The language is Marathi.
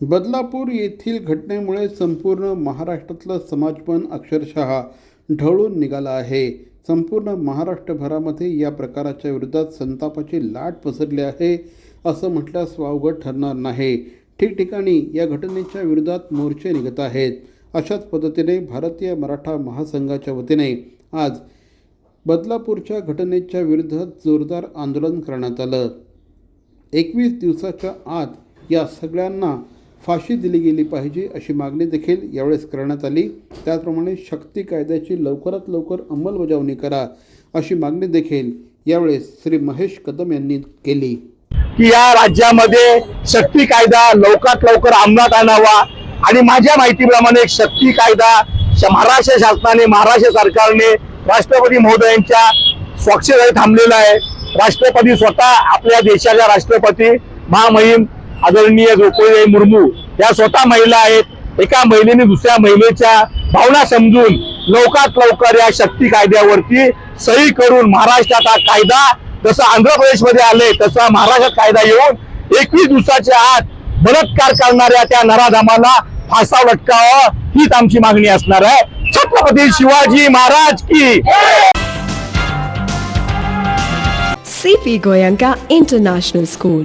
बदलापूर येथील घटनेमुळे संपूर्ण महाराष्ट्रातलं समाजपण अक्षरशः ढवळून निघालं आहे. संपूर्ण महाराष्ट्रभरामध्ये या प्रकाराच्या विरोधात संतापाची लाट पसरली आहे असं म्हटल्यास वावगं ठरणार नाही. ठिकठिकाणी या घटनेच्या विरोधात मोर्चे निघत आहेत. अशाच पद्धतीने भारतीय मराठा महासंघाच्या वतीने आज बदलापूरच्या घटनेच्या विरोधात जोरदार आंदोलन करण्यात आलं. एकवीस दिवसाच्या आत या सगळ्यांना फाशी दिली गेली पाहिजे अशी मागणी देखील यावेळेस करण्यात आली. त्याचप्रमाणे शक्ती कायद्याची लवकरात लवकर अंमलबजावणी करा अशी मागणी देखील यावेळेस श्री महेश कदम यांनी केली. की या राज्यामध्ये शक्ती कायदा लवकरात लवकर अंमलात आणावा आणि माझ्या माहितीप्रमाणे एक शक्ती कायदा श- महाराष्ट्र शासनाने महाराष्ट्र सरकारने राष्ट्रपती महोदयांच्या स्वाक्षरी थांबलेला आहे. राष्ट्रपती स्वतः आपल्या देशाच्या राष्ट्रपती महामहिम आदरणीय द्रौपदी मुर्मू या स्वतः महिला आहेत. एका महिलेने दुसऱ्या महिलेच्या भावना समजून लवकरात लवकर या शक्ती कायद्यावरती सही करून महाराष्ट्रात हा कायदा जसं आंध्र प्रदेशमध्ये आले तसा महाराष्ट्रात कायदा येऊन एकवीस दिवसाच्या आत बलात्कार करणाऱ्या त्या नराधामाला फासा लटकावा हीच आमची मागणी असणार आहे. छत्रपती शिवाजी महाराज की CP Goenka international school